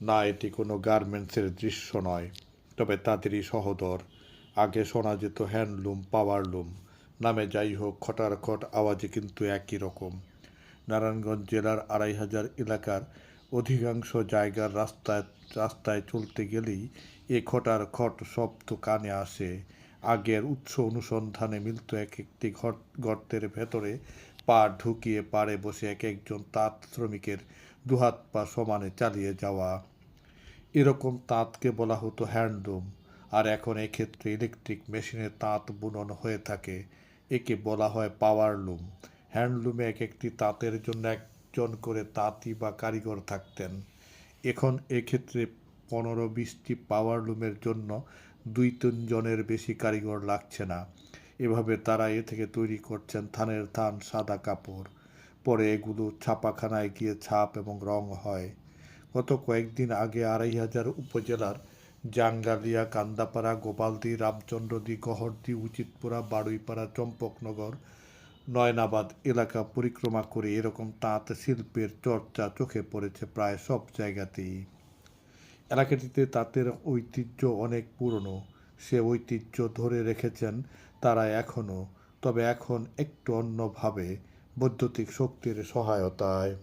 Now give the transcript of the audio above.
না এটি কোনো গার্মেন্টসের দৃশ্য নয়, তবে তাদেরই সহদর। আগে শোনা যেত হ্যান্ডলুম, পাওয়ারলুম নামে যাই হোক, খটার খট আওয়াজে কিন্তু একই রকম। নারায়ণগঞ্জ জেলার আড়াই হাজার এলাকার অধিকাংশ জায়গার রাস্তায় রাস্তায় চলতে গেলেই এ খটার খট শব্দ কানে আসে। আগের উৎস অনুসন্ধানে মিলত এক একটি গর্তের ভেতরে পা ঢুকিয়ে পাড়ে বসে এক একজন তাঁত শ্রমিকের দুহাত পা সমানে চালিয়ে যাওয়া। এরকম তাঁতকে বলা হতো হ্যান্ডলুম, আর এখন এক্ষেত্রে ইলেকট্রিক মেশিনে তাঁত বুনন হয়ে থাকে। একে বলা হয় পাওয়ারলুম। হ্যান্ডলুমে এক একটি তাঁতের জন্য একজন করে তাঁতি বা কারিগর থাকতেন। এখন এক্ষেত্রে পনেরো বিশটি পাওয়ারলুমের জন্য দুই তিনজনের বেশি কারিগর লাগছে না। এভাবে তারা এ থেকে তৈরি করছেন থানের থান সাদা কাপড়। পরে এগুলো ছাপাখানায় গিয়ে ছাপ এবং রং হয়। গত কয়েকদিন আগে আড়াই হাজার উপজেলার জাঙ্গালিয়া, কান্দাপাড়া, গোপালদি, রামচন্দ্রদি, গহরদি, উচিতপুরা বাড়ুইপাড়া চম্পকনগর, নয়নাবাদ এলাকা পরিক্রমা করে এরকম তাঁত শিল্পের চর্চা চোখে পড়েছে প্রায় সব জায়গাতেই। এলাকাটিতে তাঁতের ঐতিহ্য অনেক পুরনো। সে ঐতিহ্য ধরে রেখেছেন তারা এখনও তবে এখন একটু অন্যভাবে বৈদ্যুতিক শক্তির সহায়তায়।